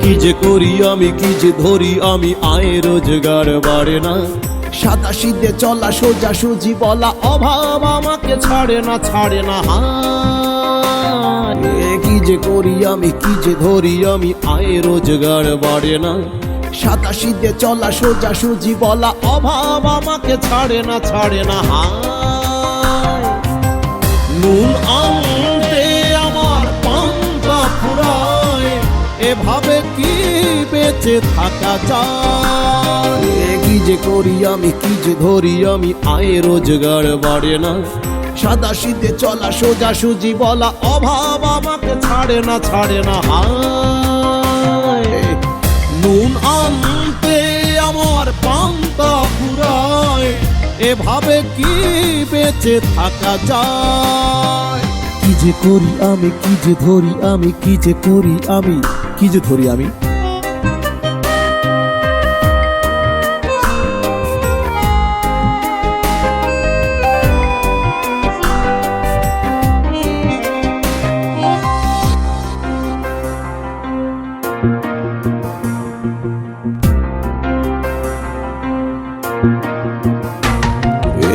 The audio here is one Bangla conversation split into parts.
কি যে করি আমি, কি যে ধরি আমি আয় রোজগার বাড়ে না। সাদা সিদ্ধে চলা সোজা সুজি বলা অভাব আমাকে ছাড়ে না ছাড়ে না। কি যে করি আমি, কি যে ধরি আমি আয় রোজগার বাড়ে না। সাদা সিদ্ধে চলা সোজা সুজি বলা অভাব আমাকে ছাড়ে না ছাড়ে না হা নুন আনতে বেঁচে থাকা এ কি যে করি আমি, কি যে ধরি আমি আয় রোজগার বাড়ে না। সাদা সিদ্ধে চলা সোজা সুজি বলা অভাব আমাকে ছাড়ে না ছাড়ে না নুন আনতে আমার পান্তা ফুরায়। এভাবে কি বেঁচে থাকা যায় কি যে করি আমি, কি যে ধরি আমি, কি যে করি আমি, কি যে ধরি আমি?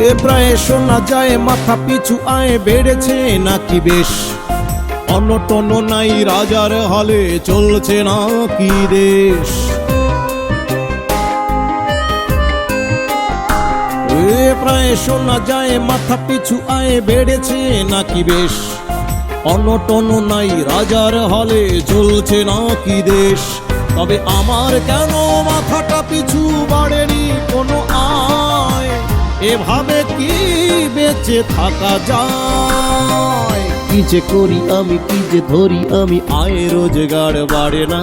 এ প্রায় শোনা যায়, মাথা পিছু আয় বেড়েছে নাকি বেশ? অনটন নাই রাজার হলে চলছে নাকি দেশ? প্রায় শোনা যায়, মাথা পিছু আয় বেড়েছে নাকি বেশ? অনটন নাই রাজার হলে চলছে নাকি দেশ? তবে আমার কেন মাথাটা পিছু বাড়েনি কোনো আয়? এভাবে বেঁচে থাকা যায়। কি যে করি আমি, কি যে ধরি আমি, আয় রোজগার বাড়ে না।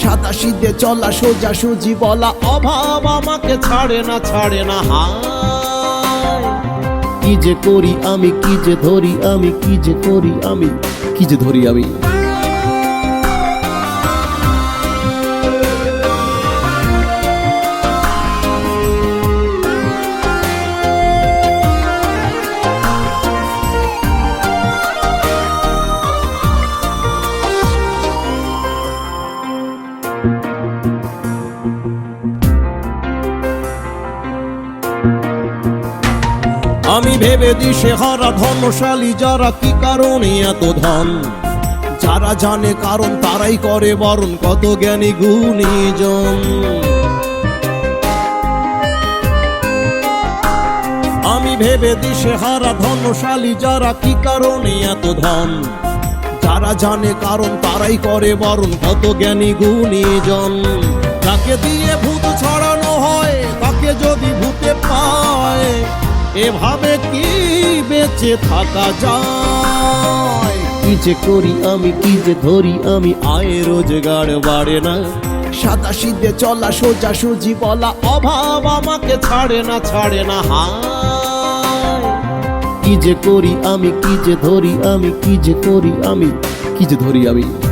সাদা সিদ্ধে চলা, সোজা সুজি বলা, অভাব আমাকে ছাড়ে না ছাড়ে না, হায়। কি যে করি আমি, কি যে ধরি আমি, কি যে করি আমি, কি যে ধরি আমি। আমি ভেবে দিশে হারা ধনশালী যারা কি কারণে এত ধন? যারা জানে কারণ তারাই করে বরণ কত জ্ঞানী গুণীজন। আমি ভেবে দিশে হারা ধনশালী যারা কি কারণে এত ধন? যারা জানে কারণ তারাই করে বরণ কত জ্ঞানী গুণীজন। যাকে দিয়ে ভূত ছড়ানো হয়, তাকে যদি ভূতে পায় এভাবে কি বেঁচে থাকা যায়? কি যে করি আমি, কি যে ধরি আমি, আয় রোজগার বাড়ে না। সাদা সিদ্ধে চলা, সোজা সুজি বলা, অভাব আমাকে ছাড়ে না ছাড়ে না, হায়। কি যে করি আমি, কি যে ধরি আমি, কি যে করি আমি, কি যে ধরি আমি।